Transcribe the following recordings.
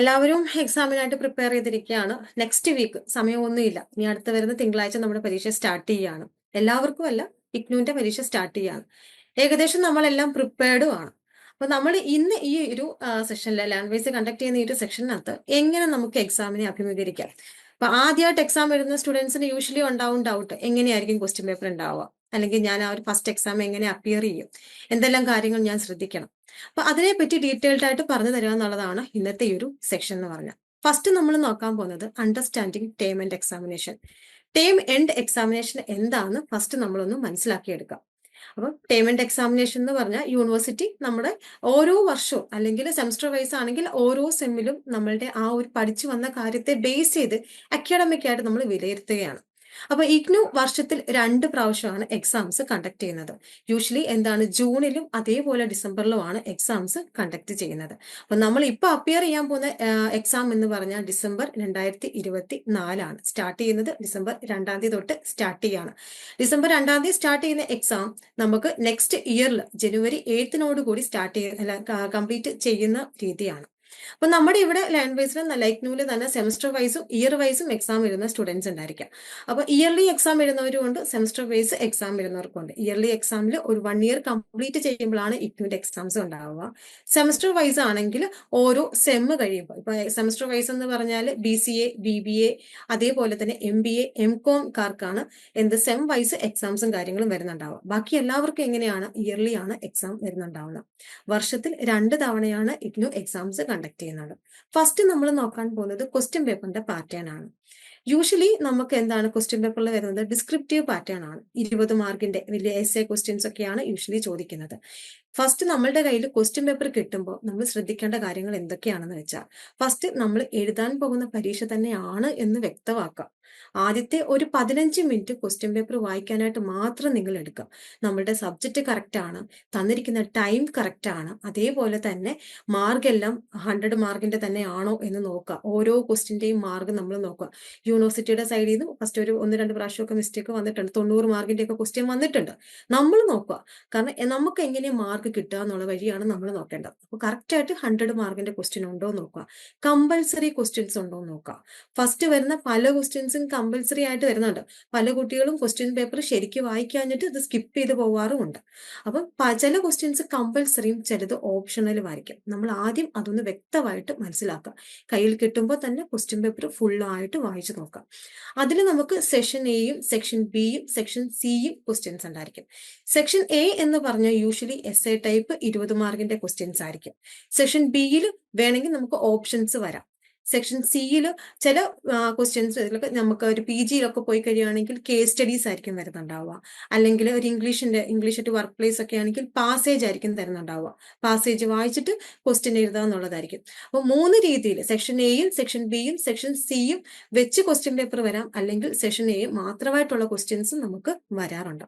എല്ലാവരും എക്സാമിനായിട്ട് പ്രിപ്പയർ ചെയ്തിരിക്കുകയാണ്. നെക്സ്റ്റ് വീക്ക് സമയമൊന്നുമില്ല. ഇനി അടുത്ത വരുന്ന തിങ്കളാഴ്ച നമ്മുടെ പരീക്ഷ സ്റ്റാർട്ട് ചെയ്യുകയാണ് എല്ലാവർക്കും അല്ല ഇഗ്നുവിന്റെ പരീക്ഷ സ്റ്റാർട്ട് ചെയ്യാണ്. ഏകദേശം നമ്മളെല്ലാം പ്രിപ്പയർഡും ആണ്. അപ്പൊ നമ്മൾ ഇന്ന് ഈ ഒരു സെഷനിൽ ലാംഗ്വേജ് കണ്ടക്ട് ചെയ്യുന്ന ഈ ഒരു സെഷനകത്ത് എങ്ങനെ നമുക്ക് എക്സാമിനെ അഭിമുഖീകരിക്കാം? അപ്പൊ ആദ്യമായിട്ട് എക്സാം എഴുതുന്ന സ്റ്റുഡൻസിന് യൂഷ്വലി ഉണ്ടാവും ഡൗട്ട് എങ്ങനെയായിരിക്കും ക്വസ്റ്റ്യൻ പേപ്പർ ഉണ്ടാവുക? അല്ലെങ്കിൽ ഞാൻ ആ ഒരു ഫസ്റ്റ് എക്സാം എങ്ങനെ അപ്പിയർ ചെയ്യും? എന്തെല്ലാം കാര്യങ്ങൾ ഞാൻ ശ്രദ്ധിക്കണം? അപ്പൊ അതിനെപ്പറ്റി ഡീറ്റെയിൽഡ് ആയിട്ട് പറഞ്ഞു തരിക എന്നുള്ളതാണ് ഇന്നത്തെ ഈ ഒരു സെക്ഷൻ എന്ന് പറഞ്ഞാൽ. ഫസ്റ്റ് നമ്മൾ നോക്കാൻ പോകുന്നത് understanding term and examination term end examination എന്താണെന്ന് ഫസ്റ്റ് നമ്മളൊന്ന് മനസ്സിലാക്കിയെടുക്കാം. അപ്പം ടേം ആൻഡ് എക്സാമിനേഷൻ എന്ന് പറഞ്ഞാൽ യൂണിവേഴ്സിറ്റി നമ്മുടെ ഓരോ വർഷവും അല്ലെങ്കിൽ സെമസ്റ്റർ വൈസ് ആണെങ്കിൽ ഓരോ സെമ്മിലും നമ്മളുടെ ആ ഒരു പഠിച്ചു വന്ന കാര്യത്തെ ബേസ് ചെയ്ത് അക്കാഡമിക് ആയിട്ട് നമ്മൾ വിലയിരുത്തുകയാണ്. അപ്പൊ ഇഗ്നു വർഷത്തിൽ രണ്ട് പ്രാവശ്യമാണ് എക്സാംസ് കണ്ടക്ട് ചെയ്യുന്നത്. യൂഷ്വലി എന്താണ്? ജൂണിലും അതേപോലെ ഡിസംബറിലുമാണ് എക്സാംസ് കണ്ടക്ട് ചെയ്യുന്നത്. അപ്പൊ നമ്മൾ ഇപ്പൊ അപ്പിയർ ചെയ്യാൻ പോകുന്ന എക്സാം എന്ന് പറഞ്ഞാൽ ഡിസംബർ രണ്ടായിരത്തി ഇരുപത്തി നാലാണ് സ്റ്റാർട്ട് ചെയ്യുന്നത് ഡിസംബർ രണ്ടാം തീയതി തൊട്ട് സ്റ്റാർട്ട് ചെയ്യാണ്. ഡിസംബർ രണ്ടാം തീയതി സ്റ്റാർട്ട് ചെയ്യുന്ന എക്സാം നമുക്ക് നെക്സ്റ്റ് ഇയറിൽ ജനുവരി എയ്ത്തിനോട് കൂടി സ്റ്റാർട്ട് ചെയ്യുന്ന കംപ്ലീറ്റ് ചെയ്യുന്ന രീതിയാണ്. അപ്പൊ നമ്മുടെ ഇവിടെ ലാംഗ്വേജിൽ ലൈക്നൂൽ തന്നെ സെമസ്റ്റർ വൈസും ഇയർ വൈസും എക്സാം എഴുതുന്ന സ്റ്റുഡൻസ് ഉണ്ടായിരിക്കാം. അപ്പൊ ഇയർലി എക്സാം എഴുതുന്നവരുണ്ട് സെമസ്റ്റർ വൈസ് എക്സാം എഴുതുന്നവർക്കുണ്ട് ഇയർലി എക്സാമിൽ ഒരു വൺ ഇയർ കംപ്ലീറ്റ് ചെയ്യുമ്പോഴാണ് ഇഗ്നുവിന്റെ എക്സാംസ് ഉണ്ടാവുക. സെമസ്റ്റർ വൈസ് ആണെങ്കിൽ ഓരോ സെം കഴിയുമ്പോൾ ഇപ്പൊ സെമസ്റ്റർ വൈസ് എന്ന് പറഞ്ഞാൽ B C A B B A അതേപോലെ തന്നെ M B A M com കാർക്കാണ് എന്ത് സെം വൈസ് എക്സാംസും കാര്യങ്ങളും വരുന്നുണ്ടാവുക. ബാക്കി എല്ലാവർക്കും എങ്ങനെയാണ്? ഇയർലി ആണ് എക്സാം വരുന്നുണ്ടാവുന്നത് വർഷത്തിൽ രണ്ട് തവണയാണ് ഇഗ്നു എക്സാംസ് കണ്ടക്ട് ചെയ്യുന്നത് ഫസ്റ്റ് നമ്മൾ നോക്കാൻ പോകുന്നത് ക്വസ്റ്റ്യൻ പേപ്പറിന്റെ പാറ്റേൺ ആണ്. യൂഷ്വലി നമുക്ക് എന്താണ് ക്വസ്റ്റ്യൻ പേപ്പറിൽ വരുന്നത്? ഡിസ്ക്രിപ്റ്റീവ് പാറ്റേൺ ആണ്. ഇരുപത് മാർക്കിന്റെ വലിയ എസ് എ ക്വസ്റ്റ്യൻസ് ഒക്കെയാണ് യൂഷ്വലി ചോദിക്കുന്നത്. ഫസ്റ്റ് നമ്മളുടെ കയ്യിൽ ക്വസ്റ്റ്യൻ പേപ്പർ കിട്ടുമ്പോൾ നമ്മൾ ശ്രദ്ധിക്കേണ്ട കാര്യങ്ങൾ എന്തൊക്കെയാണെന്ന് വെച്ചാൽ ഫസ്റ്റ് നമ്മൾ എഴുതാൻ പോകുന്ന പരീക്ഷ തന്നെയാണ് എന്ന് വ്യക്തമാക്കുക. ആദ്യത്തെ ഒരു പതിനഞ്ച് മിനിറ്റ് ക്വസ്റ്റ്യൻ പേപ്പർ വായിക്കാനായിട്ട് മാത്രം നിങ്ങൾ എടുക്കുക. നമ്മളുടെ സബ്ജക്റ്റ് കറക്റ്റ് ആണ് തന്നിരിക്കുന്ന ടൈം കറക്റ്റ് ആണ് അതേപോലെ തന്നെ മാർക്ക് എല്ലാം ഹൺഡ്രഡ് മാർക്കിന്റെ തന്നെ ആണോ എന്ന് നോക്കുക. ഓരോ ക്വസ്റ്റിന്റെയും മാർക്ക് നമ്മൾ നോക്കുക. യൂണിവേഴ്സിറ്റിയുടെ സൈഡിൽ നിന്ന് ഫസ്റ്റ് ഒരു ഒന്ന് രണ്ട് പ്രാവശ്യമൊക്കെ മിസ്റ്റേക്ക് വന്നിട്ടുണ്ട്. തൊണ്ണൂറ് മാർക്കിന്റെ ഒക്കെ ക്വസ്റ്റ്യൻ വന്നിട്ടുണ്ട്. നമ്മൾ നോക്കുക. കാരണം നമുക്ക് എങ്ങനെ മാർക്ക് കിട്ടുക എന്നുള്ള വഴിയാണ് നമ്മൾ നോക്കേണ്ടത്. അപ്പോൾ കറക്റ്റ് ആയിട്ട് ഹൺഡ്രഡ് മാർക്കിന്റെ ക്വസ്റ്റ്യൻ ഉണ്ടോ നോക്കുക. കമ്പൽസറി ക്വസ്റ്റ്യൻസ് ഉണ്ടോ നോക്കുക. ഫസ്റ്റ് വരുന്ന പല ക്വസ്റ്റ്യൻസും കമ്പൽസറി ആയിട്ട് വരുന്നുണ്ട്. പല കുട്ടികളും ക്വസ്റ്റ്യൻ പേപ്പർ ശരിക്കും വായിക്കാഞ്ഞിട്ട് ഇത് സ്കിപ്പ് ചെയ്ത് പോവാറുമുണ്ട്. അപ്പം ചില ക്വസ്റ്റ്യൻസ് കമ്പൽസറിയും ചിലത് ഓപ്ഷണലും ആയിരിക്കും. നമ്മൾ ആദ്യം അതൊന്ന് വ്യക്തമായിട്ട് മനസ്സിലാക്കുക. കയ്യിൽ കിട്ടുമ്പോൾ തന്നെ ക്വസ്റ്റ്യൻ പേപ്പർ ഫുള്ളായിട്ട് വായിച്ചു നോക്കാം അതിൽ നമുക്ക് സെഷൻ എയും സെക്ഷൻ ബിയും സെക്ഷൻ സിയും ക്വസ്റ്റ്യൻസ് ഉണ്ടായിരിക്കും. സെക്ഷൻ എ എന്ന് പറഞ്ഞാൽ യൂഷ്വലി എസ് എ ടൈപ്പ് ഇരുപത് മാർക്കിന്റെ ക്വസ്റ്റ്യൻസ് ആയിരിക്കും. സെക്ഷൻ ബിയിൽ വേണമെങ്കിൽ നമുക്ക് ഓപ്ഷൻസ് വരാം. സെക്ഷൻ സിയിൽ ചില ക്വസ്റ്റ്യൻസ് നമുക്ക് ഒരു പി ജിയിലൊക്കെ പോയി കഴിയുകയാണെങ്കിൽ കേസ് സ്റ്റഡീസ് ആയിരിക്കും വരുന്നുണ്ടാവുക. അല്ലെങ്കിൽ ഒരു ഇംഗ്ലീഷിന്റെ ഇംഗ്ലീഷ് ടു വർക്ക് പ്ലേസ് ഒക്കെ ആണെങ്കിൽ പാസേജ് ആയിരിക്കും തരുന്നുണ്ടാവുക. പാസേജ് വായിച്ചിട്ട് ക്വസ്റ്റ്യൻ എഴുതുക എന്നുള്ളതായിരിക്കും. അപ്പോൾ മൂന്ന് രീതിയിൽ സെക്ഷൻ എയും സെക്ഷൻ ബിയും സെക്ഷൻ സിയും വെച്ച് ക്വസ്റ്റ്യൻ പേപ്പർ വരാം. അല്ലെങ്കിൽ സെക്ഷൻ എ മാത്രമായിട്ടുള്ള ക്വസ്റ്റ്യൻസും നമുക്ക് വരാറുണ്ട്.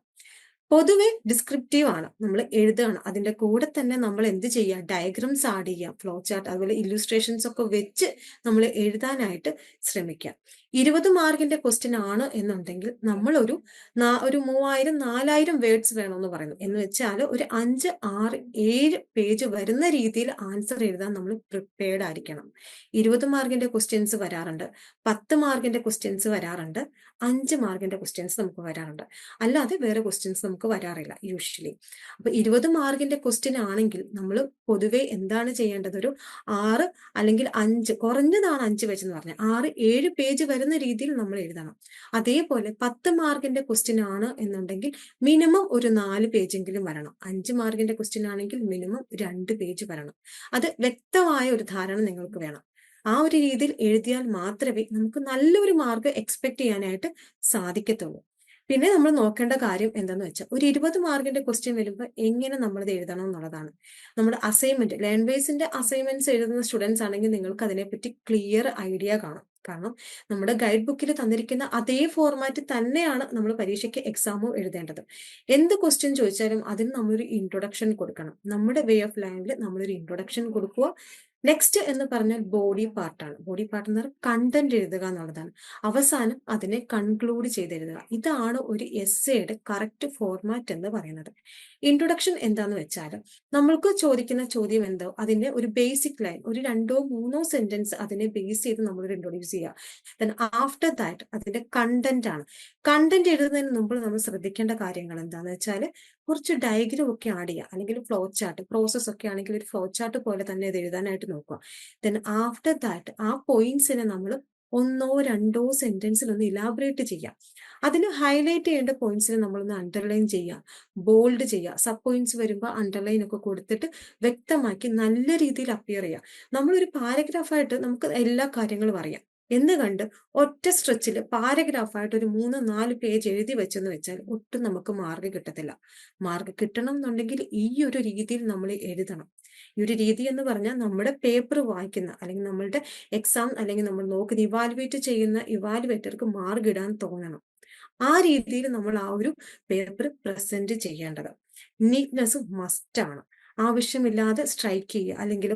പൊതുവെ ഡിസ്ക്രിപ്റ്റീവ് ആണ്. നമ്മൾ എഴുതുകയാണ് അതിന്റെ കൂടെ തന്നെ നമ്മൾ എന്ത് ചെയ്യുക ഡയഗ്രംസ് ആഡ് ചെയ്യാം. ഫ്ലോ ചാർട്ട് അതുപോലെ ഇല്ലുസ്ട്രേഷൻസ് ഒക്കെ വെച്ച് നമ്മൾ എഴുതാനായിട്ട് ശ്രമിക്കാം. ഇരുപത് മാർക്കിന്റെ ക്വസ്റ്റ്യൻ ആണ് എന്നുണ്ടെങ്കിൽ നമ്മൾ ഒരു ഒരു മൂവായിരം നാലായിരം വേർഡ്സ് വേണമെന്ന് പറയുന്നു. എന്ന് വെച്ചാൽ ഒരു അഞ്ച് ആറ് ഏഴ് പേജ് വരുന്ന രീതിയിൽ ആൻസർ എഴുതാൻ നമ്മൾ പ്രിപ്പയർഡ് ആയിരിക്കണം. ഇരുപത് മാർക്കിന്റെ ക്വസ്റ്റ്യൻസ് വരാറുണ്ട്. പത്ത് മാർക്കിന്റെ ക്വസ്റ്റ്യൻസ് വരാറുണ്ട്. അഞ്ച് മാർക്കിന്റെ ക്വസ്റ്റ്യൻസ് നമുക്ക് വരാറുണ്ട്. അല്ലാതെ വേറെ ക്വസ്റ്റ്യൻസ് നമുക്ക് വരാറില്ല യൂഷ്വലി അപ്പൊ ഇരുപത് മാർക്കിന്റെ ക്വസ്റ്റ്യൻ ആണെങ്കിൽ നമ്മൾ പൊതുവെ എന്താണ് ചെയ്യേണ്ടത്? ഒരു ആറ് അല്ലെങ്കിൽ അഞ്ച് കുറഞ്ഞതാണ് അഞ്ച് പേജ് എന്ന് പറഞ്ഞാൽ ആറ് ഏഴ് പേജ് വരുന്ന രീതിയിൽ നമ്മൾ എഴുതണം. അതേപോലെ പത്ത് മാർക്കിന്റെ ക്വസ്റ്റ്യൻ ആണ് എന്നുണ്ടെങ്കിൽ മിനിമം ഒരു നാല് പേജെങ്കിലും വരണം. അഞ്ച് മാർക്കിന്റെ ക്വസ്റ്റ്യൻ ആണെങ്കിൽ മിനിമം രണ്ട് പേജ് വരണം. അത് വ്യക്തമായ ഒരു ധാരണ നിങ്ങൾക്ക് വേണം. ആ ഒരു രീതിയിൽ എഴുതിയാൽ മാത്രമേ നമുക്ക് നല്ലൊരു മാർക്ക് എക്സ്പെക്ട് ചെയ്യാനായിട്ട് സാധിക്കത്തുള്ളൂ. പിന്നെ നമ്മൾ നോക്കേണ്ട കാര്യം എന്താന്ന് വെച്ചാൽ ഒരു ഇരുപത് മാർക്കിന്റെ ക്വസ്റ്റ്യൻ വരുമ്പോൾ എങ്ങനെ നമ്മളത് എഴുതണം എന്നുള്ളതാണ്. നമ്മുടെ അസൈൻമെന്റ് ലാംഗ്വേജിന്റെ അസൈൻമെന്റ്സ് എഴുതുന്ന സ്റ്റുഡൻസ് ആണെങ്കിൽ നിങ്ങൾക്ക് അതിനെപ്പറ്റി ക്ലിയർ ഐഡിയ കാണും. കാരണം നമ്മുടെ ഗൈഡ് ബുക്കിൽ തന്നിരിക്കുന്ന അതേ ഫോർമാറ്റ് തന്നെയാണ് നമ്മൾ പരീക്ഷയ്ക്ക് എക്സാമോ എഴുതേണ്ടത്. എന്ത് ക്വസ്റ്റ്യൻ ചോദിച്ചാലും അതിന് നമ്മളൊരു ഇൻട്രൊഡക്ഷൻ കൊടുക്കണം. നമ്മുടെ വേ ഓഫ് ലൈനിൽ നമ്മളൊരു ഇൻട്രൊഡക്ഷൻ കൊടുക്കുക. നെക്സ്റ്റ് എന്ന് പറഞ്ഞാൽ ബോഡി പാർട്ടാണ് ബോഡി പാർട്ട് എന്ന് പറഞ്ഞാൽ കണ്ടന്റ് എഴുതുക എന്നുള്ളതാണ്. അവസാനം അതിനെ കൺക്ലൂഡ് ചെയ്തെഴുതുക ഇതാണ് ഒരു എസ്സേയുടെ കറക്റ്റ് ഫോർമാറ്റ് എന്ന് പറയുന്നത്. ഇൻട്രൊഡക്ഷൻ എന്താന്ന് വെച്ചാൽ നമ്മൾക്ക് ചോദിക്കുന്ന ചോദ്യം എന്തോ അതിന്റെ ഒരു ബേസിക് ലൈൻ ഒരു രണ്ടോ മൂന്നോ സെന്റൻസ് അതിനെ ബേസ് ചെയ്ത് നമ്മൾ ഇൻട്രൊഡ്യൂസ് ചെയ്യുക. ദെൻ ആഫ്റ്റർ ദാറ്റ് അതിന്റെ കണ്ടന്റ് ആണ്. കണ്ടന്റ് എഴുതുന്നതിന് മുമ്പ് നമ്മൾ ശ്രദ്ധിക്കേണ്ട കാര്യങ്ങൾ എന്താണെന്ന് വെച്ചാൽ കുറച്ച് ഡയഗ്രം ഒക്കെ ആഡ് ചെയ്യുക. അല്ലെങ്കിൽ ഫ്ലോ ചാർട്ട് പ്രോസസ് ഒക്കെ ആണെങ്കിൽ ഒരു ഫ്ലോ ചാർട്ട് പോലെ തന്നെ ഇത് എഴുതാനായിട്ട് നോക്കുക. ദെൻ ആഫ്റ്റർ ദാറ്റ് ആ പോയിന്റ്സിനെ നമ്മൾ ഒന്നോ രണ്ടോ സെന്റൻസിൽ ഒന്ന് ഇലാബറേറ്റ് ചെയ്യാം അതിന് ഹൈലൈറ്റ് ചെയ്യേണ്ട പോയിന്റ്സിനെ നമ്മളൊന്ന് അണ്ടർലൈൻ ചെയ്യുക. ബോൾഡ് ചെയ്യുക. സബ് പോയിന്റ്സ് വരുമ്പോൾ അണ്ടർലൈൻ ഒക്കെ കൊടുത്തിട്ട് വ്യക്തമാക്കി നല്ല രീതിയിൽ അപ്പിയർ ചെയ്യുക. നമ്മളൊരു പാരഗ്രാഫായിട്ട് നമുക്ക് എല്ലാ കാര്യങ്ങളും അറിയാം. എന്ന് കണ്ട് ഒറ്റ സ്ട്രെച്ചിൽ പാരഗ്രാഫായിട്ട് ഒരു മൂന്ന് നാല് പേജ് എഴുതി വെച്ചെന്ന് വെച്ചാൽ ഒട്ടും നമുക്ക് മാർക്ക് കിട്ടത്തില്ല. മാർക്ക് കിട്ടണം എന്നുണ്ടെങ്കിൽ ഈ ഒരു രീതിയിൽ നമ്മൾ എഴുതണം. ഈ ഒരു രീതി എന്ന് പറഞ്ഞാൽ നമ്മുടെ പേപ്പർ വായിക്കുന്ന അല്ലെങ്കിൽ നമ്മളുടെ എക്സാം അല്ലെങ്കിൽ നമ്മൾ നോക്കുന്ന ഇവാലുവേറ്റ് ചെയ്യുന്ന ഇവാലുവേറ്റർക്ക് മാർക്ക് ഇടാൻ തോന്നണം. ആ രീതിയിൽ നമ്മൾ ആ ഒരു പേപ്പർ പ്രസന്റ് ചെയ്യേണ്ടത്. നീറ്റ്നെസ് മസ്റ്റ് ആണ് ആവശ്യമില്ലാതെ സ്ട്രൈക്ക് ചെയ്യുക. അല്ലെങ്കിൽ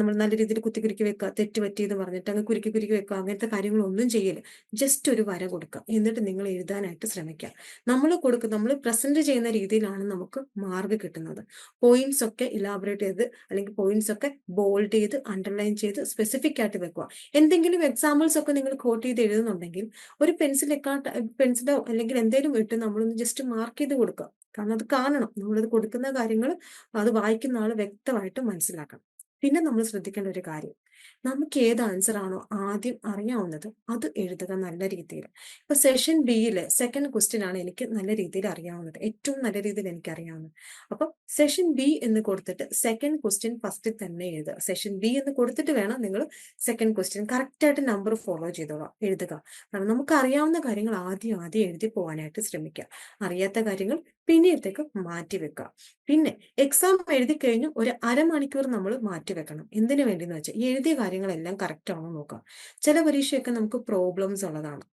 നമ്മൾ നല്ല രീതിയിൽ കുത്തി കുരുക്കി വെക്കുക തെറ്റ് എന്ന് പറഞ്ഞിട്ട് അങ്ങ് കുരുക്കി കുരുക്കി വെക്കുക അങ്ങനത്തെ കാര്യങ്ങളൊന്നും ചെയ്യില്ല ജസ്റ്റ് ഒരു വര കൊടുക്കുക. എന്നിട്ട് നിങ്ങൾ എഴുതാനായിട്ട് ശ്രമിക്കുക. നമ്മൾ കൊടുക്കുക നമ്മൾ പ്രസന്റ് ചെയ്യുന്ന രീതിയിലാണ് നമുക്ക് മാർക്ക് കിട്ടുന്നത്. പോയിന്റ്സ് ഒക്കെ ഇലാബറേറ്റ് ചെയ്ത് അല്ലെങ്കിൽ പോയിന്റ്സ് ഒക്കെ ബോൾഡ് ചെയ്ത് അണ്ടർലൈൻ ചെയ്ത് സ്പെസിഫിക് ആയിട്ട് വെക്കുക. എന്തെങ്കിലും എക്സാമ്പിൾസ് ഒക്കെ നിങ്ങൾ കോട്ട് ചെയ്ത് എഴുതുന്നുണ്ടെങ്കിൽ ഒരു പെൻസിലൊക്കെ പെൻസിലോ അല്ലെങ്കിൽ എന്തെങ്കിലും ഇട്ട് നമ്മളൊന്ന് ജസ്റ്റ് മാർക്ക് ചെയ്ത് കൊടുക്കുക. കാരണം അത് കാണണം. നമ്മളത് കൊടുക്കുന്ന കാര്യങ്ങൾ അത് വായിക്കുന്ന ആൾ വ്യക്തമായിട്ട് മനസ്സിലാക്കണം. പിന്നെ നമ്മൾ ശ്രദ്ധിക്കേണ്ട ഒരു കാര്യം. നമുക്ക് ഏത് ആൻസർ ആണോ ആദ്യം അറിയാവുന്നത് അത് എഴുതുക നല്ല രീതിയിൽ ഇപ്പൊ സെഷൻ ബിയിലെ സെക്കൻഡ് ക്വസ്റ്റ്യൻ ആണ് എനിക്ക് നല്ല രീതിയിൽ അറിയാവുന്നത്. ഏറ്റവും നല്ല രീതിയിൽ എനിക്ക് അറിയാവുന്നത്. അപ്പൊ സെഷൻ ബി എന്ന് കൊടുത്തിട്ട് സെക്കൻഡ് ക്വസ്റ്റ്യൻ ഫസ്റ്റിൽ തന്നെ എഴുതുക. സെഷൻ ബി എന്ന് കൊടുത്തിട്ട് വേണം നിങ്ങൾ സെക്കൻഡ് ക്വസ്റ്റ്യൻ കറക്റ്റ് ആയിട്ട് നമ്പർ ഫോളോ ചെയ്തോളാം എഴുതുക. കാരണം നമുക്ക് അറിയാവുന്ന കാര്യങ്ങൾ ആദ്യം ആദ്യം എഴുതി പോകാനായിട്ട് ശ്രമിക്കുക. അറിയാത്ത കാര്യങ്ങൾ പിന്നീടത്തേക്ക് മാറ്റി വെക്കുക. പിന്നെ എക്സാം എഴുതി കഴിഞ്ഞ് ഒരു അരമണിക്കൂർ നമ്മൾ മാറ്റി വെക്കണം. എന്തിനു വേണ്ടിയെന്ന് വെച്ചാൽ എഴുതിയ കാര്യങ്ങളെല്ലാം കറക്റ്റ് ആണോ നോക്കുക. ചില പരീക്ഷയൊക്കെ നമുക്ക് പ്രോബ്ലംസ് ഉള്ളതാണ്.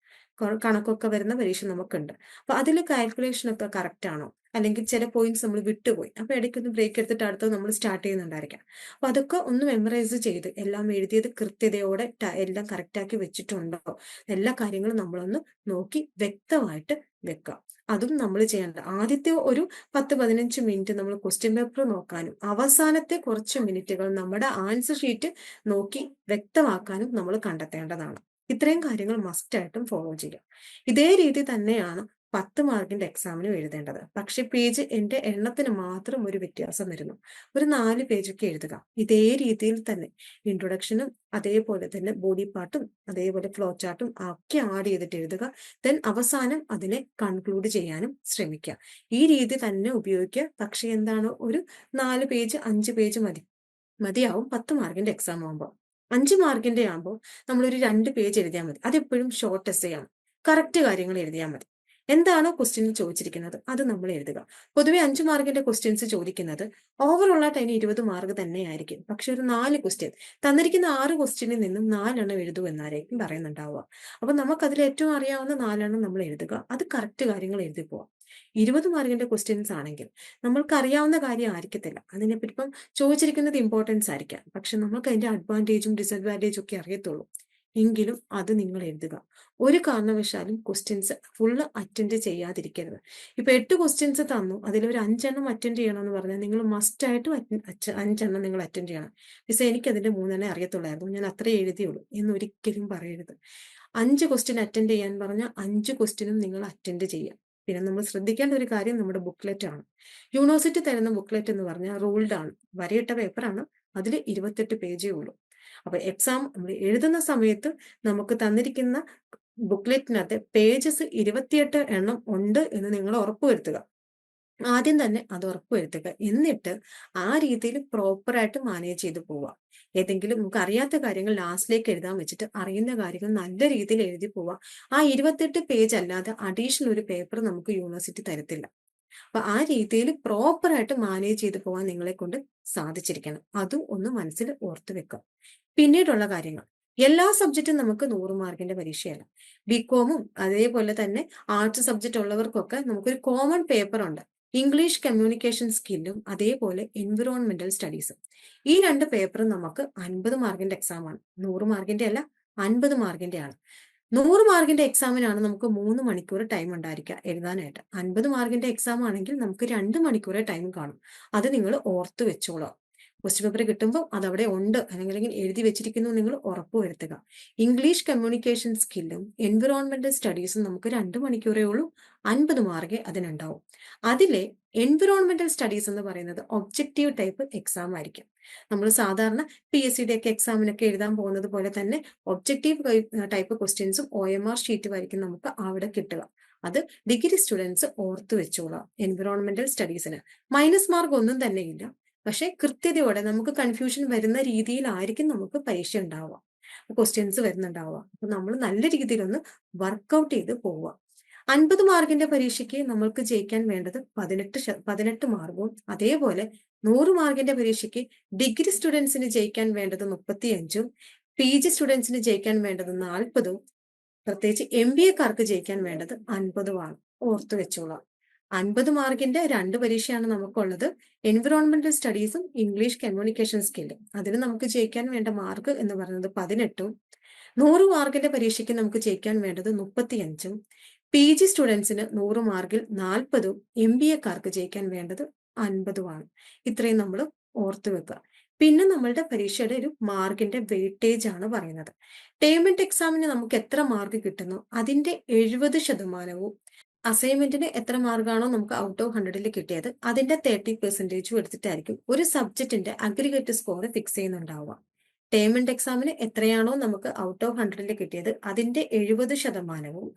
കണക്കൊക്കെ വരുന്ന പരീക്ഷ നമുക്കുണ്ട്. അപ്പൊ അതിൽ കാൽക്കുലേഷൻ ഒക്കെ കറക്റ്റ് ആണോ? അല്ലെങ്കിൽ ചില പോയിന്റ്സ് നമ്മൾ വിട്ടുപോയി. അപ്പൊ ഇടയ്ക്കൊന്ന് ബ്രേക്ക് എടുത്തിട്ട് അടുത്ത് നമ്മൾ സ്റ്റാർട്ട് ചെയ്യുന്നുണ്ടായിരിക്കാം. അപ്പൊ അതൊക്കെ ഒന്ന് മെമ്മറൈസ് ചെയ്ത് എല്ലാം എഴുതിയത് കൃത്യതയോടെ എല്ലാം കറക്റ്റ് ആക്കി വെച്ചിട്ടുണ്ടോ? എല്ലാ കാര്യങ്ങളും നമ്മളൊന്ന് നോക്കി വ്യക്തമായിട്ട് വെക്കുക. അതും നമ്മൾ ചെയ്യേണ്ട. ആദ്യത്തെ ഒരു പത്ത് പതിനഞ്ച് മിനിറ്റ് നമ്മൾ ക്വസ്റ്റ്യൻ പേപ്പർ നോക്കാനും അവസാനത്തെ കുറച്ച് മിനിറ്റുകൾ നമ്മുടെ ആൻസർ ഷീറ്റ് നോക്കി വ്യക്തമാക്കാനും നമ്മൾ കണ്ടെത്തേണ്ടതാണ്. ഇത്രയും കാര്യങ്ങൾ മസ്റ്റായിട്ടും ഫോളോ ചെയ്യുക. ഇതേ രീതി തന്നെയാണ് പത്ത് മാർക്കിന്റെ എക്സാമിനും എഴുതേണ്ടത്. പക്ഷെ പേജ് എന്റെ എണ്ണത്തിന് മാത്രം ഒരു വ്യത്യാസം വരുന്നു. ഒരു നാല് പേജൊക്കെ എഴുതുക. ഇതേ രീതിയിൽ തന്നെ ഇൻട്രൊഡക്ഷനും അതേപോലെ തന്നെ ബോഡി പാർട്ടും അതേപോലെ ഫ്ലോ ചാർട്ടും ഒക്കെ ആഡ് ചെയ്തിട്ട് എഴുതുക. ദെൻ അവസാനം അതിനെ കൺക്ലൂഡ് ചെയ്യാനും ശ്രമിക്കുക. ഈ രീതി തന്നെ ഉപയോഗിക്കുക. പക്ഷെ എന്താണ്? ഒരു നാല് പേജ് അഞ്ച് പേജ് മതി. മതിയാവും. പത്ത് മാർക്കിന്റെ എക്സാം ആകുമ്പോൾ അഞ്ച് മാർക്കിന്റെ ആകുമ്പോൾ നമ്മളൊരു രണ്ട് പേജ് എഴുതിയാൽ മതി. അതെപ്പോഴും ഷോർട്ട് എസ് ആണ്. കറക്റ്റ് കാര്യങ്ങൾ എഴുതിയാൽ മതി. എന്താണോ ക്വസ്റ്റ്യനിൽ ചോദിച്ചിരിക്കുന്നത് അത് നമ്മൾ എഴുതുക. പൊതുവെ അഞ്ച് മാർക്കിന്റെ ക്വസ്റ്റ്യൻസ് ചോദിക്കുന്നത് ഓവറോൾ ആയിട്ട് അതിന് ഇരുപത് മാർക്ക് തന്നെയായിരിക്കും. പക്ഷെ ഒരു നാല് ക്വസ്റ്റ്യൻ തന്നിരിക്കുന്ന ആറ് ക്വസ്റ്റ്യനിൽ നിന്നും നാലെണ്ണം എഴുതൂ എന്നായിരിക്കും പറയുന്നുണ്ടാവുക. അപ്പൊ നമുക്ക് അതിൽ ഏറ്റവും അറിയാവുന്ന നാലെണ്ണം നമ്മൾ എഴുതുക. അത് കറക്റ്റ് കാര്യങ്ങൾ എഴുതി പോവാം. ഇരുപത് മാർക്കിന്റെ ക്വസ്റ്റ്യൻസ് ആണെങ്കിൽ നമ്മൾക്ക് അറിയാവുന്ന കാര്യം ആയിരിക്കത്തില്ല. അതിനെപ്പറ്റി ഇപ്പം ചോദിച്ചിരിക്കുന്നത് ഇമ്പോർട്ടൻസ് ആയിരിക്കാം. പക്ഷെ നമുക്ക് അതിന്റെ അഡ്വാന്റേജും ഡിസഡ്വാന്റേജും ഒക്കെ അറിയത്തുള്ളൂ. എങ്കിലും അത് നിങ്ങൾ എഴുതുക. ഒരു കാരണവശാലും ക്വസ്റ്റ്യൻസ് ഫുള്ള് അറ്റൻഡ് ചെയ്യാതിരിക്കരുത്. ഇപ്പൊ എട്ട് ക്വസ്റ്റ്യൻസ് തന്നു. അതിൽ ഒരു അഞ്ചെണ്ണം അറ്റൻഡ് ചെയ്യണം എന്ന് പറഞ്ഞാൽ നിങ്ങൾ മസ്റ്റ് ആയിട്ട് അഞ്ചെണ്ണം നിങ്ങൾ അറ്റൻഡ് ചെയ്യണം. മിസ് എനിക്ക് അതിന്റെ മൂന്നെണ്ണേ അറിയത്തുള്ളായിരുന്നു. ഞാൻ അത്രേ എഴുതിയുള്ളൂ. എന്ന് ഒരിക്കലും പറയരുത്. അഞ്ച് ക്വസ്റ്റ്യൻ അറ്റൻഡ് ചെയ്യാൻ പറഞ്ഞാൽ അഞ്ച് ക്വസ്റ്റ്യനും നിങ്ങൾ അറ്റൻഡ് ചെയ്യാം പിന്നെ നമ്മൾ ശ്രദ്ധിക്കേണ്ട ഒരു കാര്യം നമ്മുടെ ബുക്ക്ലെറ്റ് ആണ്. യൂണിവേഴ്സിറ്റി തരുന്ന ബുക്ക്ലെറ്റ് എന്ന് പറഞ്ഞാൽ റൂൾഡ് ആണ്. വരയിട്ട പേപ്പറാണ് അതിൽ ഇരുപത്തെട്ട് പേജേ ഉള്ളൂ. അപ്പൊ എക്സാം എഴുതുന്ന സമയത്ത് നമുക്ക് തന്നിരിക്കുന്ന ബുക്ക്ലെറ്റിനകത്ത് പേജസ് ഇരുപത്തിയെട്ട് എണ്ണം ഉണ്ട് എന്ന് നിങ്ങൾ ഉറപ്പുവരുത്തുക. ആദ്യം തന്നെ അത് ഉറപ്പുവരുത്തുക. എന്നിട്ട് ആ രീതിയിൽ പ്രോപ്പറായിട്ട് മാനേജ് ചെയ്തു പോവുക. ഏതെങ്കിലും നമുക്ക് അറിയാത്ത കാര്യങ്ങൾ ലാസ്റ്റിലേക്ക് എഴുതാൻ വെച്ചിട്ട് അറിയുന്ന കാര്യങ്ങൾ നല്ല രീതിയിൽ എഴുതി പോവുക. ആ ഇരുപത്തെട്ട് പേജ് അല്ലാതെ അഡീഷണൽ ഒരു പേപ്പർ നമുക്ക് യൂണിവേഴ്സിറ്റി തരത്തില്ല. അപ്പൊ ആ രീതിയിൽ പ്രോപ്പറായിട്ട് മാനേജ് ചെയ്ത് പോകാൻ നിങ്ങളെ കൊണ്ട് സാധിച്ചിരിക്കണം. അതും ഒന്ന് മനസ്സിൽ ഓർത്തു വെക്കുക. പിന്നീടുള്ള കാര്യങ്ങൾ. എല്ലാ സബ്ജക്റ്റും നമുക്ക് നൂറ് മാർക്കിന്റെ പരീക്ഷയല്ല. ബികോമും അതേപോലെ തന്നെ ആർട്സ് സബ്ജക്റ്റ് ഉള്ളവർക്കൊക്കെ നമുക്കൊരു കോമൺ പേപ്പർ ഉണ്ട്. ഇംഗ്ലീഷ് കമ്മ്യൂണിക്കേഷൻ സ്കില്ലും അതേപോലെ എൻവിറോൺമെന്റൽ സ്റ്റഡീസും ഈ രണ്ട് പേപ്പറും നമുക്ക് അൻപത് മാർക്കിന്റെ എക്സാമാണ് നൂറ് മാർക്കിന്റെ അല്ല അൻപത് മാർക്കിന്റെ ആണ്. നൂറ് മാർക്കിന്റെ എക്സാമിനാണ് നമുക്ക് മൂന്ന് മണിക്കൂർ ടൈം ഉണ്ടായിരിക്കുക എഴുതാനായിട്ട്. അൻപത് മാർക്കിന്റെ എക്സാം ആണെങ്കിൽ നമുക്ക് രണ്ട് മണിക്കൂറേ ടൈം കാണും. അത് നിങ്ങൾ ഓർത്ത് വെച്ചോളാം. ക്വസ്റ്റ്യൻ പേപ്പർ കിട്ടുമ്പോൾ അതവിടെ ഉണ്ട്. അല്ലെങ്കിൽ എഴുതി വെച്ചിരിക്കുന്നു നിങ്ങൾ ഉറപ്പുവരുത്തുക ഇംഗ്ലീഷ് കമ്മ്യൂണിക്കേഷൻ സ്കില്ലും എൻവിറോൺമെന്റൽ സ്റ്റഡീസും നമുക്ക് രണ്ട് മണിക്കൂറേ ഉള്ളൂ. അൻപത് മാർക്കേ അതിനുണ്ടാവും. അതിലെ എൻവിറോൺമെന്റൽ സ്റ്റഡീസ് എന്ന് പറയുന്നത് ഒബ്ജക്റ്റീവ് ടൈപ്പ് എക്സാം ആയിരിക്കും. നമ്മൾ സാധാരണ പി എസ് സിയുടെ ഒക്കെ എക്സാമിനൊക്കെ എഴുതാൻ പോകുന്നത് പോലെ തന്നെ ഒബ്ജക്റ്റീവ് ടൈപ്പ് ക്വസ്റ്റ്യൻസും ഒ എം ആർ ഷീറ്റും ആയിരിക്കും നമുക്ക് അവിടെ കിട്ടുക. അത് ഡിഗ്രി സ്റ്റുഡൻസ് ഓർത്തു വെച്ചോളാം എൻവിറോൺമെന്റൽ സ്റ്റഡീസിന് മൈനസ് മാർക്ക് ഒന്നും തന്നെ ഇല്ല. പക്ഷെ കൃത്യതയോടെ നമുക്ക് കൺഫ്യൂഷൻ വരുന്ന രീതിയിലായിരിക്കും നമുക്ക് പരീക്ഷ ഉണ്ടാവുക. ക്വസ്റ്റ്യൻസ് വരുന്നുണ്ടാവുക. അപ്പൊ നമ്മൾ നല്ല രീതിയിലൊന്ന് വർക്കൗട്ട് ചെയ്ത് പോവുക. അൻപത് മാർക്കിന്റെ പരീക്ഷയ്ക്ക് നമ്മൾക്ക് ജയിക്കാൻ വേണ്ടത് പതിനെട്ട് പതിനെട്ട് മാർക്കും അതേപോലെ നൂറ് മാർക്കിന്റെ പരീക്ഷയ്ക്ക് ഡിഗ്രി സ്റ്റുഡൻസിന് ജയിക്കാൻ വേണ്ടത് മുപ്പത്തിയഞ്ചും പി ജി സ്റ്റുഡൻസിന് ജയിക്കാൻ വേണ്ടത് നാൽപ്പതും പ്രത്യേകിച്ച് എം ബി എക്കാർക്ക് ജയിക്കാൻ വേണ്ടത് അൻപതുമാണ്. ഓർത്തു വെച്ചോളാം. അൻപത് മാർക്കിന്റെ രണ്ട് പരീക്ഷയാണ് നമുക്കുള്ളത്. എൻവിറോൺമെന്റൽ സ്റ്റഡീസും ഇംഗ്ലീഷ് കമ്മ്യൂണിക്കേഷൻ സ്കില്ലും അതിന് നമുക്ക് ജയിക്കാൻ വേണ്ട മാർക്ക് എന്ന് പറയുന്നത് പതിനെട്ടും നൂറ് മാർക്കിന്റെ പരീക്ഷയ്ക്ക് നമുക്ക് ജയിക്കാൻ വേണ്ടത് മുപ്പത്തിയഞ്ചും പി ജി സ്റ്റുഡൻസിന് നൂറ് മാർക്കിൽ നാൽപ്പതും എം ബി എക്കാർക്ക് ജയിക്കാൻ വേണ്ടത് അൻപതുമാണ്. ഇത്രയും നമ്മൾ ഓർത്തു വെക്കുക പിന്നെ നമ്മളുടെ പരീക്ഷയുടെ ഒരു മാർക്കിന്റെ വെയിറ്റേജ് ആണ് പറയുന്നത് ടേമെന്റ് എക്സാമിന് നമുക്ക് എത്ര മാർക്ക് കിട്ടുന്നു? അതിന്റെ എഴുപത് ശതമാനവും അസൈൻമെന്റിന് എത്ര മാർക്കാണോ നമുക്ക് ഔട്ട് ഓഫ് ഹൺഡ്രഡിൽ കിട്ടിയത് അതിന്റെ തേർട്ടി പെർസെന്റേജും എടുത്തിട്ടായിരിക്കും ഒരു സബ്ജക്റ്റിന്റെ അഗ്രിഗേറ്റ് സ്കോർ ഫിക്സ് ചെയ്യുന്നുണ്ടാവുക. ടേമെന്റ് എക്സാമിന് എത്രയാണോ നമുക്ക് ഔട്ട് ഓഫ് ഹൺഡ്രഡിൽ കിട്ടിയത് അതിന്റെ എഴുപത് ശതമാനവും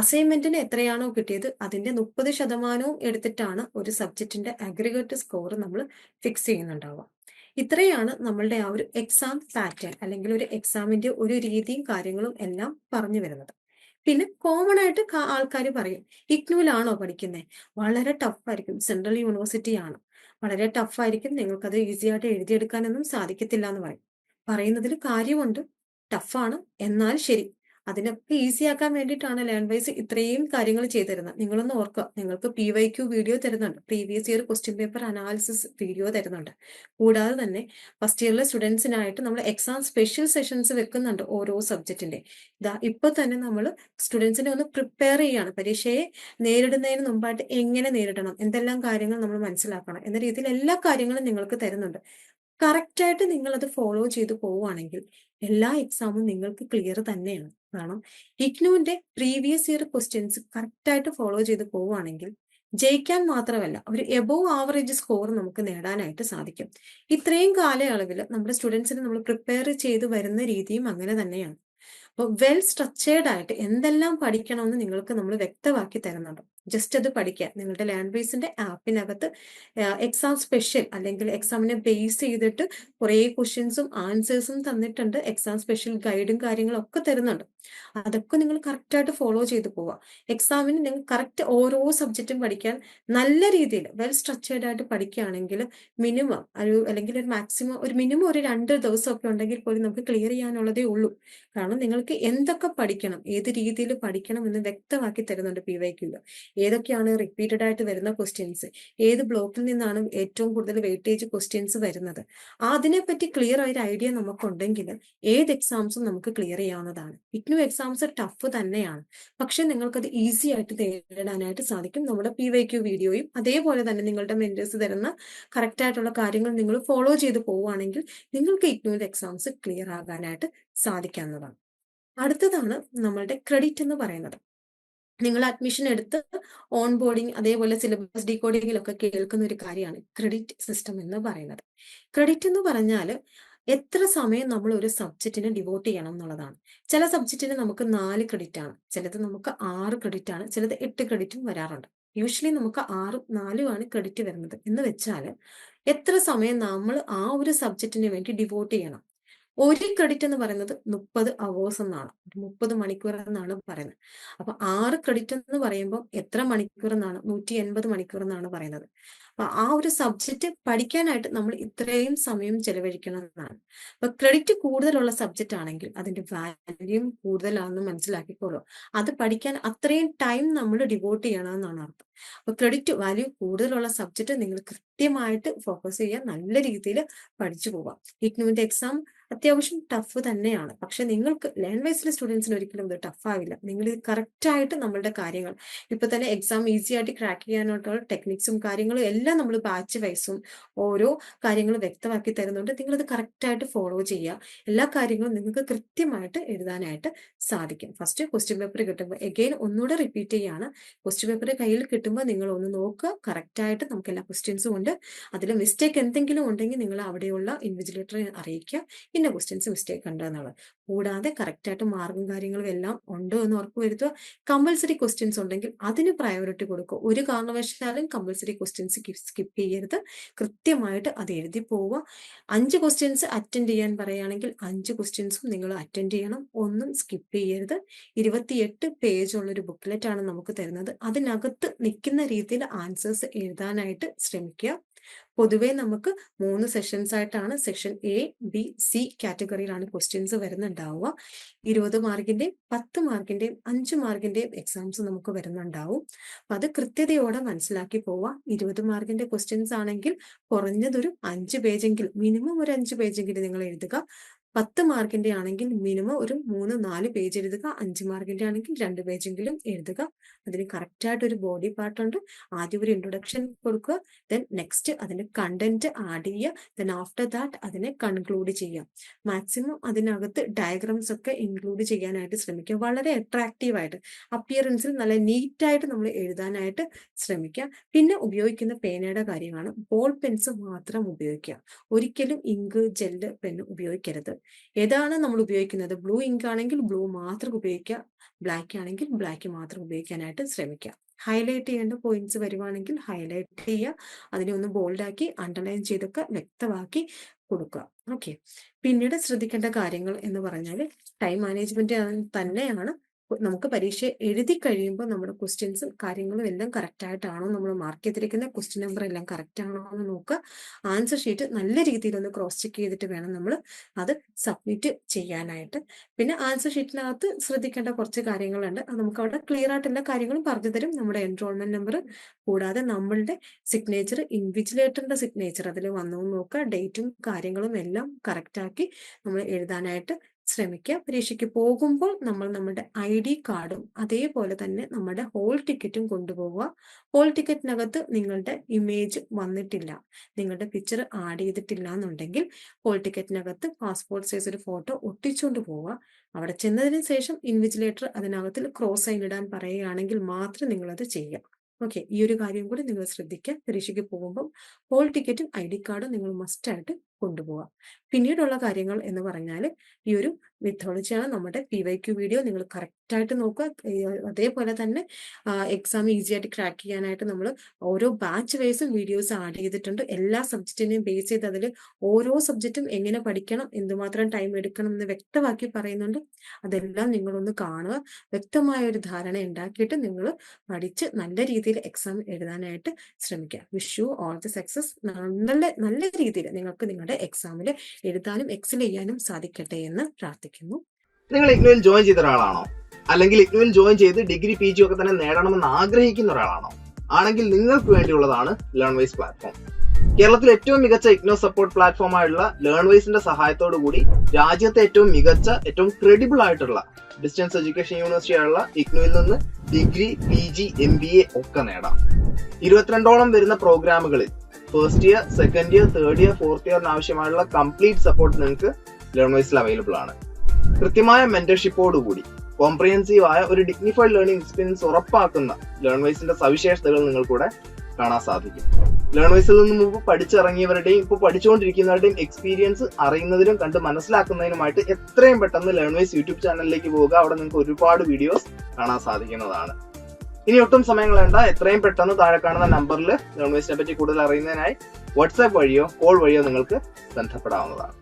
അസൈൻമെന്റിന് എത്രയാണോ കിട്ടിയത് അതിന്റെ മുപ്പത് ശതമാനവും എടുത്തിട്ടാണ് ഒരു സബ്ജക്റ്റിന്റെ അഗ്രിഗേറ്റ് സ്കോർ നമ്മൾ ഫിക്സ് ചെയ്യുന്നുണ്ടാവുക. ഇത്രയാണ് നമ്മളുടെ ആ ഒരു എക്സാം പാറ്റേൺ അല്ലെങ്കിൽ ഒരു എക്സാമിന്റെ ഒരു രീതിയും കാര്യങ്ങളും എല്ലാം പറഞ്ഞു വരുന്നത്. പിന്നെ കോമൺ ആയിട്ട് ആൾക്കാർ പറയും ഇഗ്നുവിലാണോ പഠിക്കുന്നത് വളരെ ടഫായിരിക്കും സെൻട്രൽ യൂണിവേഴ്സിറ്റി ആണ്. വളരെ ടഫായിരിക്കും നിങ്ങൾക്കത് ഈസി ആയിട്ട് എഴുതിയെടുക്കാനൊന്നും സാധിക്കത്തില്ല എന്ന് പറയും. പറയുന്നതിൽ കാര്യമുണ്ട്. ടഫാണ് എന്നാൽ ശരി. അതിനൊക്കെ ഈസി ആക്കാൻ വേണ്ടിയിട്ടാണ് ലേൺ വൈസ് ഇത്രയും കാര്യങ്ങൾ ചെയ്തു തരുന്നത് നിങ്ങളൊന്ന് ഓർക്കുക നിങ്ങൾക്ക് പി വൈ ക്യു വീഡിയോ തരുന്നുണ്ട്. Previous year question paper analysis video തരുന്നുണ്ട്. കൂടാതെ തന്നെ ഫസ്റ്റ് ഇയറിലെ സ്റ്റുഡൻസിനായിട്ട് നമ്മൾ എക്സാം സ്പെഷ്യൽ സെഷൻസ് വെക്കുന്നുണ്ട് ഓരോ സബ്ജക്റ്റിന്റെ ഇതാ ഇപ്പൊ തന്നെ നമ്മൾ സ്റ്റുഡൻസിനെ ഒന്ന് പ്രിപ്പയർ ചെയ്യാണ്. പരീക്ഷയെ നേരിടുന്നതിന് മുമ്പായിട്ട് എങ്ങനെ നേരിടണം? എന്തെല്ലാം കാര്യങ്ങൾ നമ്മൾ മനസ്സിലാക്കണം? എന്ന രീതിയിൽ എല്ലാ കാര്യങ്ങളും നിങ്ങൾക്ക് തരുന്നുണ്ട്. കറക്റ്റായിട്ട് നിങ്ങൾ അത് ഫോളോ ചെയ്ത് പോവുകയാണെങ്കിൽ എല്ലാ എക്സാമും നിങ്ങൾക്ക് ക്ലിയർ തന്നെയാണ്. കാരണം ഇഗ്നുവിന്റെ പ്രീവിയസ് ഇയർ ക്വസ്റ്റ്യൻസ് കറക്റ്റായിട്ട് ഫോളോ ചെയ്ത് പോവുകയാണെങ്കിൽ ജയിക്കാൻ മാത്രമല്ല ഒരു എബോവ് ആവറേജ് സ്കോർ നമുക്ക് നേടാനായിട്ട് സാധിക്കും. ഇത്രയും കാലയളവിൽ നമ്മുടെ സ്റ്റുഡൻസിനെ നമ്മൾ പ്രിപ്പയർ ചെയ്ത് വരുന്ന രീതിയും അങ്ങനെ തന്നെയാണ്. അപ്പോൾ വെൽ സ്ട്രക്ചേർഡ് ആയിട്ട് എന്തെല്ലാം പഠിക്കണമെന്ന് നിങ്ങൾക്ക് നമ്മൾ വ്യക്തമാക്കി തരുന്നുണ്ട്. ജസ്റ്റ് അത് പഠിക്കുക. നിങ്ങളുടെ ലേൺ ബേസിന്റെ ആപ്പിനകത്ത് എക്സാം സ്പെഷ്യൽ അല്ലെങ്കിൽ എക്സാമിനെ ബേസ് ചെയ്തിട്ട് കുറേ ക്വസ്റ്റ്യൻസും ആൻസേഴ്സും തന്നിട്ടുണ്ട്. എക്സാം സ്പെഷ്യൽ ഗൈഡും കാര്യങ്ങളും ഒക്കെ തരുന്നുണ്ട്. അതൊക്കെ നിങ്ങൾ കറക്റ്റായിട്ട് ഫോളോ ചെയ്ത് പോവുക. എക്സാമിന് നിങ്ങൾ കറക്റ്റ് ഓരോ സബ്ജക്റ്റും പഠിക്കാൻ നല്ല രീതിയിൽ വെൽ സ്ട്രക്ചേർഡ് ആയിട്ട് പഠിക്കുകയാണെങ്കിൽ മിനിമം ഒരു അല്ലെങ്കിൽ ഒരു മാക്സിമം ഒരു മിനിമം ഒരു രണ്ട് ദിവസമൊക്കെ ഉണ്ടെങ്കിൽ പോലും നമുക്ക് ക്ലിയർ ചെയ്യാനുള്ളതേ ഉള്ളൂ. കാരണം നിങ്ങൾക്ക് എന്തൊക്കെ പഠിക്കണം ഏത് രീതിയിൽ പഠിക്കണം എന്ന് വ്യക്തമാക്കി തരുന്നുണ്ട് പി വൈക്കുള്ള ഏതൊക്കെയാണ് റിപ്പീറ്റഡ് ആയിട്ട് വരുന്ന ക്വസ്റ്റ്യൻസ് ഏത് ബ്ലോക്കിൽ നിന്നാണ് ഏറ്റവും കൂടുതൽ വെയിറ്റേജ് ക്വസ്റ്റ്യൻസ് വരുന്നത്? അതിനെപ്പറ്റി ക്ലിയർ ആയൊരു ഐഡിയ നമുക്കുണ്ടെങ്കിൽ ഏത് എക്സാംസും നമുക്ക് ക്ലിയർ ചെയ്യാവുന്നതാണ്. ഇഗ്നു എക്സാംസ് ടഫ് തന്നെയാണ്. പക്ഷെ നിങ്ങൾക്കത് ഈസി ആയിട്ട് നേരിടാനായിട്ട് സാധിക്കും. നമ്മുടെ പി വൈ ക്യു വീഡിയോയും അതേപോലെ തന്നെ നിങ്ങളുടെ മെന്റേഴ്സ് തരുന്ന കറക്റ്റ് ആയിട്ടുള്ള കാര്യങ്ങൾ നിങ്ങൾ ഫോളോ ചെയ്ത് പോവുകയാണെങ്കിൽ നിങ്ങൾക്ക് ഇഗ്നുവിന്റെ എക്സാംസ് ക്ലിയർ ആകാനായിട്ട് സാധിക്കാവുന്നതാണ്. അടുത്തതാണ് നമ്മളുടെ ക്രെഡിറ്റ് എന്ന് പറയുന്നത്. നിങ്ങൾ അഡ്മിഷൻ എടുത്ത് ഓൺ ബോർഡിങ് അതേപോലെ സിലബസ് ഡീകോഡിങ്ങിലൊക്കെ കേൾക്കുന്ന ഒരു കാര്യമാണ് ക്രെഡിറ്റ് സിസ്റ്റം എന്ന് പറയുന്നത്. ക്രെഡിറ്റ് എന്ന് പറഞ്ഞാൽ എത്ര സമയം നമ്മൾ ഒരു സബ്ജക്റ്റിന് ഡിവോട്ട് ചെയ്യണം എന്നുള്ളതാണ്. ചില സബ്ജക്റ്റിന് നമുക്ക് നാല് ക്രെഡിറ്റ് ആണ് ചിലത് നമുക്ക് ആറ് ക്രെഡിറ്റ് ആണ് ചിലത് എട്ട് ക്രെഡിറ്റും വരാറുണ്ട്. യൂഷ്വലി നമുക്ക് ആറും നാലും ആണ് ക്രെഡിറ്റ് വരുന്നത്. എന്ന് വെച്ചാൽ എത്ര സമയം നമ്മൾ ആ ഒരു സബ്ജക്റ്റിന് വേണ്ടി ഡിവോട്ട് ചെയ്യണം? ഒരു ക്രെഡിറ്റ് എന്ന് പറയുന്നത് മുപ്പത് അവേഴ്സ് എന്നാണ്. മുപ്പത് മണിക്കൂർ എന്നാണ് പറയുന്നത്. അപ്പൊ ആറ് ക്രെഡിറ്റ് എന്ന് പറയുമ്പോൾ എത്ര മണിക്കൂർ എന്നാണ്? നൂറ്റി എൺപത് മണിക്കൂർ എന്നാണ് പറയുന്നത്. അപ്പൊ ആ ഒരു സബ്ജക്റ്റ് പഠിക്കാനായിട്ട് നമ്മൾ ഇത്രയും സമയം ചെലവഴിക്കണം എന്നാണ്. അപ്പൊ ക്രെഡിറ്റ് കൂടുതലുള്ള സബ്ജക്റ്റ് ആണെങ്കിൽ അതിന്റെ വാല്യൂ കൂടുതലാണെന്ന് മനസ്സിലാക്കിക്കോളൂ. അത് പഠിക്കാൻ അത്രയും ടൈം നമ്മൾ ഡിവോട്ട് ചെയ്യണം എന്നാണ് അർത്ഥം. അപ്പൊ ക്രെഡിറ്റ് വാല്യൂ കൂടുതലുള്ള സബ്ജക്റ്റ് നിങ്ങൾ കൃത്യമായിട്ട് ഫോക്കസ് ചെയ്യാൻ നല്ല രീതിയിൽ പഠിച്ചു പോവാം. ഇഗ്നുവിന്റെ എക്സാം അത്യാവശ്യം ടഫ് തന്നെയാണ്. പക്ഷെ നിങ്ങൾക്ക് ലേൺ വൈസിലെ സ്റ്റുഡൻസിന് ഒരിക്കലും ഇത് ടഫ് ആവില്ല. നിങ്ങൾ ഇത് കറക്റ്റ് ആയിട്ട് നമ്മളുടെ കാര്യങ്ങൾ ഇപ്പൊ തന്നെ എക്സാം ഈസി ആയിട്ട് ക്രാക്ക് ചെയ്യാനായിട്ടുള്ള ടെക്നിക്സും കാര്യങ്ങളും എല്ലാം നമ്മൾ ബാച്ച് വൈസും ഓരോ കാര്യങ്ങളും വ്യക്തമാക്കി തരുന്നുണ്ട്. നിങ്ങൾ ഇത് കറക്റ്റ് ആയിട്ട് ഫോളോ ചെയ്യുക. എല്ലാ കാര്യങ്ങളും നിങ്ങൾക്ക് കൃത്യമായിട്ട് എഴുതാനായിട്ട് സാധിക്കും. ഫസ്റ്റ് ക്വസ്റ്റ്യൻ പേപ്പർ കിട്ടുമ്പോൾ എഗെയിൻ ഒന്നുകൂടെ റിപ്പീറ്റ് ചെയ്യാണ്. ക്വസ്റ്റ്യൻ പേപ്പർ കയ്യിൽ കിട്ടുമ്പോൾ നിങ്ങൾ ഒന്ന് നോക്കുക. കറക്റ്റ് ആയിട്ട് നമുക്ക് എല്ലാ ക്വസ്റ്റ്യൻസും ഉണ്ട്. അതിൽ മിസ്റ്റേക്ക് എന്തെങ്കിലും ഉണ്ടെങ്കിൽ നിങ്ങൾ അവിടെയുള്ള ഇൻവിജിലേറ്ററെ അറിയിക്കുക. ഇന്ന ക്വസ്റ്റ്യൻസ് മിസ്റ്റേക്ക് ഉണ്ട് എന്നുള്ളത് കൂടാതെ കറക്റ്റായിട്ട് മാർക്കും കാര്യങ്ങളും എല്ലാം ഉണ്ടോ എന്ന് ഉറപ്പ് വരുത്തുക. കമ്പൽസറി ക്വസ്റ്റ്യൻസ് ഉണ്ടെങ്കിൽ അതിന് പ്രയോറിറ്റി കൊടുക്കുക. ഒരു കാരണവശാലും കമ്പൽസറി ക്വസ്റ്റ്യൻസ് സ്കിപ്പ് ചെയ്യരുത്. കൃത്യമായിട്ട് അത് എഴുതി പോവുക. അഞ്ച് ക്വസ്റ്റ്യൻസ് അറ്റൻഡ് ചെയ്യാൻ പറയുകയാണെങ്കിൽ അഞ്ച് ക്വസ്റ്റ്യൻസും നിങ്ങൾ അറ്റൻഡ് ചെയ്യണം. ഒന്നും സ്കിപ്പ് ചെയ്യരുത്. ഇരുപത്തിയെട്ട് ഉള്ളൊരു ബുക്ക്ലെറ്റ് ആണ് നമുക്ക് തരുന്നത്. അതിനകത്ത് നിൽക്കുന്ന രീതിയിൽ ആൻസേഴ്സ് എഴുതാനായിട്ട് ശ്രമിക്കുക. പൊതുവേ നമുക്ക് മൂന്ന് സെഷൻസ് ആയിട്ടാണ് സെക്ഷൻ എ ബി സി കാറ്റഗറിയിലാണ് ക്വസ്റ്റ്യൻസ് വരുന്നുണ്ടാവുക. ഇരുപത് മാർക്കിന്റെയും പത്ത് മാർക്കിന്റെയും അഞ്ച് മാർക്കിന്റെയും എക്സാംസ് നമുക്ക് വരുന്നുണ്ടാവും. അപ്പൊ അത് കൃത്യതയോടെ മനസ്സിലാക്കി പോവുക. ഇരുപത് മാർക്കിന്റെ ക്വസ്റ്റ്യൻസ് ആണെങ്കിൽ കുറഞ്ഞതൊരു അഞ്ച് പേജെങ്കിലും മിനിമം ഒരു അഞ്ച് പേജെങ്കിലും നിങ്ങൾ എഴുതുക. പത്ത് മാർക്കിന്റെ ആണെങ്കിൽ മിനിമം ഒരു മൂന്ന് നാല് പേജ് എഴുതുക. അഞ്ച് മാർക്കിന്റെ ആണെങ്കിൽ രണ്ട് പേജെങ്കിലും എഴുതുക. അതിന് കറക്റ്റായിട്ട് ഒരു ബോഡി പാർട്ട് ഉണ്ട്. ആദ്യം ഒരു ഇൻട്രൊഡക്ഷൻ കൊടുക്കുക. ദെൻ നെക്സ്റ്റ് അതിന്റെ കണ്ടന്റ് ആഡ് ചെയ്യുക. ദെൻ ആഫ്റ്റർ ദാറ്റ് അതിനെ കൺക്ലൂഡ് ചെയ്യുക. മാക്സിമം അതിനകത്ത് ഡയഗ്രാംസ് ഒക്കെ ഇൻക്ലൂഡ് ചെയ്യാനായിട്ട് ശ്രമിക്കുക. വളരെ അട്രാക്റ്റീവ് ആയിട്ട് അപ്പിയറൻസിൽ നല്ല നീറ്റായിട്ട് നമ്മൾ എഴുതാനായിട്ട് ശ്രമിക്കുക. പിന്നെ ഉപയോഗിക്കുന്ന പേനയുടെ കാര്യമാണ്. ബോൾ പെൻസ് മാത്രം ഉപയോഗിക്കുക. ഒരിക്കലും ഇങ്ക് ജെല്ല് പെൻ ഉപയോഗിക്കരുത്. ഏതാണ് നമ്മൾ ഉപയോഗിക്കുന്നത്? ബ്ലൂ ഇങ്ക് ആണെങ്കിൽ ബ്ലൂ മാത്രം ഉപയോഗിക്കുക ബ്ലാക്ക് ആണെങ്കിൽ ബ്ലാക്ക് മാത്രം ഉപയോഗിക്കാനായിട്ട് ശ്രമിക്കുക ഹൈലൈറ്റ് ചെയ്യേണ്ട പോയിന്റ്സ് വരുവാണെങ്കിൽ ഹൈലൈറ്റ് ചെയ്യുക. അതിനെ ഒന്ന് ബോൾഡാക്കി അണ്ടർലൈൻ ചെയ്തൊക്കെ വ്യക്തമാക്കി കൊടുക്കുക. ഓക്കെ പിന്നീട് ശ്രദ്ധിക്കേണ്ട കാര്യങ്ങൾ എന്ന് പറഞ്ഞാൽ ടൈം മാനേജ്മെന്റ് തന്നെയാണ് നമുക്ക് പരീക്ഷ എഴുതി കഴിയുമ്പോൾ നമ്മുടെ ക്വസ്റ്റ്യൻസും കാര്യങ്ങളും എല്ലാം കറക്റ്റ് ആയിട്ടാണോ നമ്മൾ മാർക്ക് ചെയ്തിരിക്കുന്ന ക്വസ്റ്റ്യൻ നമ്പർ എല്ലാം കറക്റ്റ് ആണോ എന്ന് നോക്കുക. ആൻസർ ഷീറ്റ് നല്ല രീതിയിൽ ഒന്ന് ക്രോസ് ചെക്ക് ചെയ്തിട്ട് വേണം നമ്മൾ അത് സബ്മിറ്റ് ചെയ്യാനായിട്ട്. പിന്നെ ആൻസർ ഷീറ്റിനകത്ത് ശ്രദ്ധിക്കേണ്ട കുറച്ച് കാര്യങ്ങളുണ്ട്. അത് നമുക്ക് അവിടെ ക്ലിയർ ആയിട്ട് എല്ലാ കാര്യങ്ങളും പറഞ്ഞു തരും. നമ്മുടെ എൻറോൾമെന്റ് നമ്പർ കൂടാതെ നമ്മളുടെ സിഗ്നേച്ചർ ഇൻവിജിലേറ്ററിന്റെ സിഗ്നേച്ചർ അതിൽ വന്നു നോക്കുക. ഡേറ്റും കാര്യങ്ങളും എല്ലാം കറക്റ്റ് ആക്കി നമ്മൾ എഴുതാനായിട്ട് ശ്രമിക്കുക പരീക്ഷയ്ക്ക് പോകുമ്പോൾ നമ്മൾ നമ്മുടെ ഐ ഡി കാർഡും അതേപോലെ തന്നെ നമ്മുടെ ഹോൾ ടിക്കറ്റും കൊണ്ടുപോവുക. ഹോൾ ടിക്കറ്റിനകത്ത് നിങ്ങളുടെ ഇമേജ് വന്നിട്ടില്ല. നിങ്ങളുടെ പിക്ചർ ആഡ് ചെയ്തിട്ടില്ല എന്നുണ്ടെങ്കിൽ ഹോൾ ടിക്കറ്റിനകത്ത് പാസ്പോർട്ട് സൈസ് ഒരു ഫോട്ടോ ഒട്ടിച്ചുകൊണ്ട് പോവുക. അവിടെ ചെന്നതിന് ശേഷം ഇൻവിജിലേറ്റർ അതിനകത്ത് ക്രോസ് സൈൻ ഇടാൻ പറയുകയാണെങ്കിൽ മാത്രം നിങ്ങളത് ചെയ്യുക ഓക്കെ ഈ ഒരു കാര്യം കൂടി നിങ്ങൾ ശ്രദ്ധിക്കുക. പരീക്ഷയ്ക്ക് പോകുമ്പോൾ ഹോൾ ടിക്കറ്റും ഐ ഡി കാർഡും നിങ്ങൾ മസ്റ്റായിട്ട് കൊണ്ടുപോകാം പിന്നീടുള്ള കാര്യങ്ങൾ എന്ന് പറഞ്ഞാൽ ഈ ഒരു മെത്തോളജിയാണ് നമ്മുടെ പി വൈ ക്യു വീഡിയോ നിങ്ങൾ കറക്റ്റായിട്ട് നോക്കുക. അതേപോലെ തന്നെ എക്സാം ഈസി ആയിട്ട് ക്രാക്ക് ചെയ്യാനായിട്ട് നമ്മൾ ഓരോ ബാച്ച് വൈസും വീഡിയോസ് ആഡ് ചെയ്തിട്ടുണ്ട്. എല്ലാ സബ്ജക്റ്റിനെയും ബേസ് ചെയ്ത് അതിൽ ഓരോ സബ്ജക്റ്റും എങ്ങനെ പഠിക്കണം എന്തുമാത്രം ടൈം എടുക്കണം എന്ന് വ്യക്തമാക്കി പറയുന്നുണ്ട്. അതെല്ലാം നിങ്ങളൊന്ന് കാണുക. വ്യക്തമായ ഒരു ധാരണ ഉണ്ടാക്കിയിട്ട് നിങ്ങൾ പഠിച്ച് നല്ല രീതിയിൽ എക്സാം എഴുതാനായിട്ട് ശ്രമിക്കുക. വിഷ് ഓൾ ദി സക്സസ് നല്ല നല്ല രീതിയിൽ നിങ്ങൾക്ക് നിങ്ങളുടെ എക്സാമിൽ എഴുതാനും എക്സൽ ചെയ്യാനും സാധിക്കട്ടെ എന്ന് പ്രാർത്ഥിക്കുന്നു. നിങ്ങൾ ഇഗ്നോയിൽ ജോയിൻ ചെയ്ത ഒരാളാണോ? അല്ലെങ്കിൽ ഇഗ്നോയിൽ ജോയിൻ ചെയ്ത് ഡിഗ്രി പി ജി ഒക്കെ തന്നെ നേടണമെന്ന് ആഗ്രഹിക്കുന്ന ഒരാളാണോ? ആണെങ്കിൽ നിങ്ങൾക്ക് വേണ്ടിയുള്ളതാണ് ലേൺ വൈസ് പ്ലാറ്റ്ഫോം കേരളത്തിലെ ഏറ്റവും മികച്ച ഇഗ്നോ സപ്പോർട്ട് പ്ലാറ്റ്ഫോം ആയിട്ടുള്ള ലേൺ വൈസിന്റെ സഹായത്തോടു കൂടി രാജ്യത്തെ ഏറ്റവും മികച്ച ഏറ്റവും ക്രെഡിബിൾ ആയിട്ടുള്ള ഡിസ്റ്റൻസ് എഡ്യൂക്കേഷൻ യൂണിവേഴ്സിറ്റി ആയുള്ള ഇഗ്നോയിൽ നിന്ന് degree P G M B A ഒക്കെ നേടാം. ഇരുപത്തിരണ്ടോളം വരുന്ന പ്രോഗ്രാമുകളിൽ first year second year third year fourth ഇയറിന് ആവശ്യമായുള്ള കംപ്ലീറ്റ് സപ്പോർട്ട് നിങ്ങൾക്ക് ലേൺ വൈസിൽ അവൈലബിൾ ആണ്. കൃത്യമായ മെന്റർഷിപ്പോട് കൂടി കോംപ്രിഹെൻസീവ് ആയ ഒരു ഡിഗ്നിഫൈഡ് ലേണിംഗ് എക്സ്പീരിയൻസ് ഉറപ്പാക്കുന്ന ലേൺ വൈസിന്റെ സവിശേഷതകൾ നിങ്ങൾക്കൂടെ കാണാൻ സാധിക്കും. ലേൺ വൈസിൽ നിന്ന് മുമ്പ് പഠിച്ചിറങ്ങിയവരുടെയും ഇപ്പോൾ പഠിച്ചുകൊണ്ടിരിക്കുന്നവരുടെയും എക്സ്പീരിയൻസ് അറിയുന്നതിനും കണ്ട് മനസ്സിലാക്കുന്നതിനുമായിട്ട് എത്രയും പെട്ടെന്ന് ലേൺ വൈസ് യൂട്യൂബ് ചാനലിലേക്ക് പോവുക. അവിടെ നിങ്ങൾക്ക് ഒരുപാട് വീഡിയോസ് കാണാൻ സാധിക്കുന്നതാണ്. ഇനി ഒട്ടും സമയം കളയണ്ട. എത്രയും പെട്ടെന്ന് താഴെ കാണുന്ന നമ്പറിൽ നോൺ വെജിനെ പറ്റി കൂടുതൽ അറിയുന്നതിനായി വാട്സാപ്പ് വഴിയോ കോൾ വഴിയോ നിങ്ങൾക്ക് ബന്ധപ്പെടാവുന്നതാണ്.